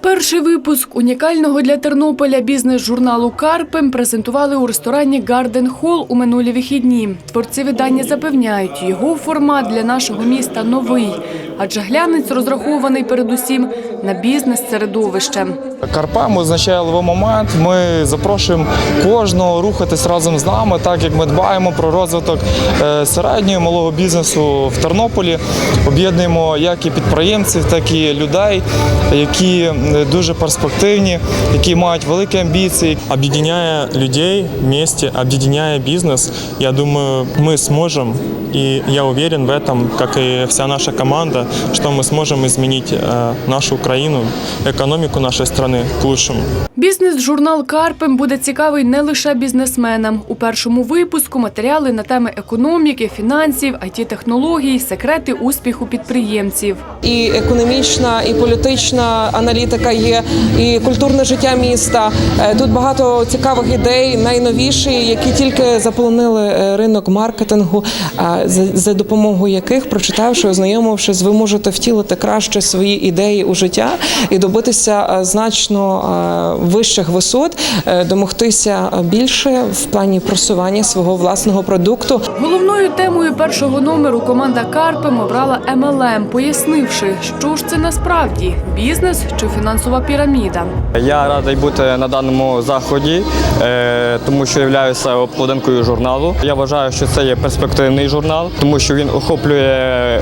Перший випуск унікального для Тернополя бізнес-журналу Карпем презентували у ресторані Гарден Холл у минулі вихідні. Творці видання запевняють, його формат для нашого міста новий, адже глянець розрахований передусім на бізнес-середовище. Карпем означає левий момент. Ми запрошуємо кожного рухатись разом з нами, так як ми дбаємо про розвиток е, середнього і малого бізнесу в Тернополі. Об'єднуємо як і підприємців, так і людей, які е, дуже перспективні, які мають великі амбіції. Объединяя людей вместе, объединяя бизнес, я думаю, мы сможем, и я уверен в этом, как и вся наша команда, что мы сможем изменить э, нашу Украину, экономику нашей страны к лучшему. Бізнес-журнал Карпем буде цікавий не лише бізнесменам. У першому випуску матеріали на теми економіки, фінансів, IT-технологій, секрети успіху підприємців. і економічна, і політична аналітика є, і культурне життя міста. Е, Тут багато цікавих ідей, найновіші, які тільки заполонили е, ринок маркетингу, а за, за допомогою яких, прочитавши, ознайомившись, ви можете втілити краще свої ідеї у життя і добитися е, значно е, вищих висот, е, домогтися більше в плані просування свого власного продукту. Головною темою першого номеру команда Карпем обрала MLM, пояснивши, що ж це насправді бізнес чи фінансова піраміда. Я радий бути на даному заході, е, тому що являюся обкладинкою журналу. Я вважаю, що це є перспективний журнал, тому що він охоплює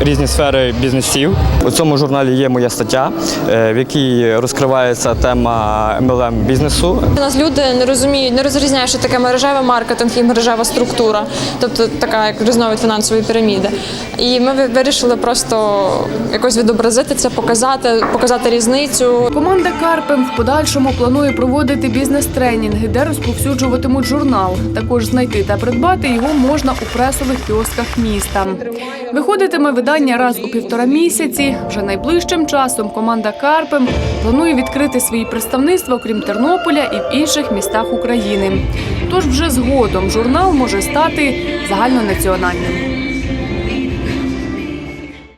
різні сфери бізнесів. У цьому журналі є моя стаття, е, в якій розкривається тема MLM бізнесу. У нас люди не розуміють, не розрізняють, що таке мережевий маркетинг і мережева структура, тобто така як різновид фінансової піраміди. І ми вирішили просто якось відобразити це, показати, показати різницю. Команда Карпем в подальшому планує проводити бізнес-тренінги, де розповсюджуватимуть журнал. Також знайти та придбати його можна у пресових кіосках міста. Виходитиме видання раз у півтора місяці. Вже найближчим часом команда Карпем планує відкрити свої представництва, окрім Тернополя, і в інших містах України. Тож вже згодом журнал може стати загальнонаціональним.